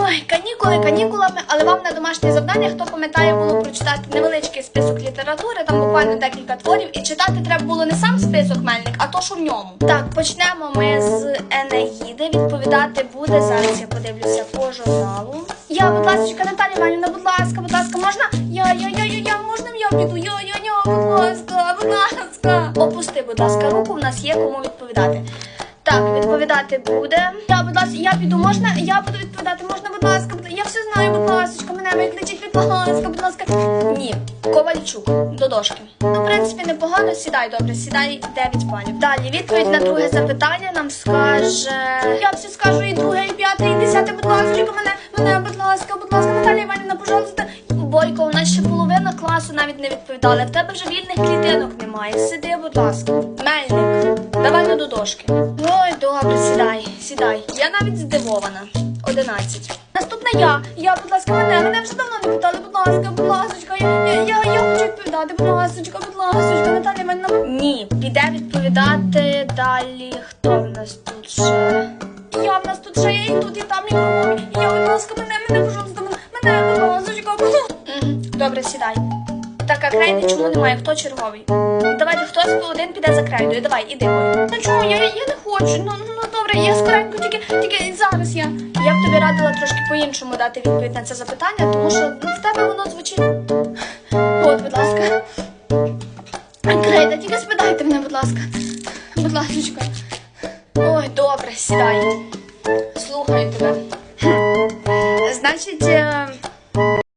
Ой, канікули канікулами, але вам на домашнє завдання, хто пам'ятає, було прочитати невеличкий список літератури, там буквально декілька творів, і читати треба було не сам список мельник, а то, що в ньому. Так, почнемо ми з Енеїди. Відповідати буде зараз. Я подивлюся по журналу. Я, будь ласка, Наталя Іванівна, будь ласка, будь ласка, можна? Я, я, я, я, я, можна я піду? Я, я, я, будь ласка, будь ласка. Опусти, будь ласка, руку, в нас є кому відповідати. Так, відповідати буде. Я, будь ласка, я піду, можна? Я буду відповідати, можна, будь ласка, я все знаю, будь ласка, мене викличіть, будь ласка, будь ласка. Ні, Ковальчук, до дошки. Ну, в принципі, непогано, сідай добре, сідай 9 балів. Далі, відповідь на друге запитання нам скаже. Я все скажу і друге, і п'яте, і десяте, будь ласка, мене, мене, будь ласка, будь ласка, Наталія Іванівна, пожалуйста. Бойко, у нас ще половина класу навіть не відповідала. В тебе вже вільних клітинок немає. Сиди, будь ласка. Мельник, до дошки. Ой, добре, сідай, сідай. Я навіть здивована. Одинадцять. Наступна я. Я, будь ласка, мене, мене вже давно не питали, будь ласка, будь ласочка, я, я, я, я хочу відповідати, будь ласочка, будь ласочка, Наталія Іванівна. Ні, піде відповідати далі. Хто в нас тут ще? Я в нас тут ще є, і тут, і там, і. Я, будь ласка, мене, мене, пожалуйста, мене, мене, будь ласочка. Добре, сідай така крейди, чому немає? Хто черговий? Давайте хтось по один піде за крайною. Давай, іди мою. Ну чому? Я я не хочу. Ну, ну ну добре, я скоренько тільки тільки зараз я. Я б тобі радила трошки по-іншому дати відповідь на це запитання, тому що ну, в тебе воно звучить. От, будь ласка. Крейда, тільки спитайте мене, будь ласка. Будь ласка. Ой, добре, сідай. Слухаю тебе. Значить. Е,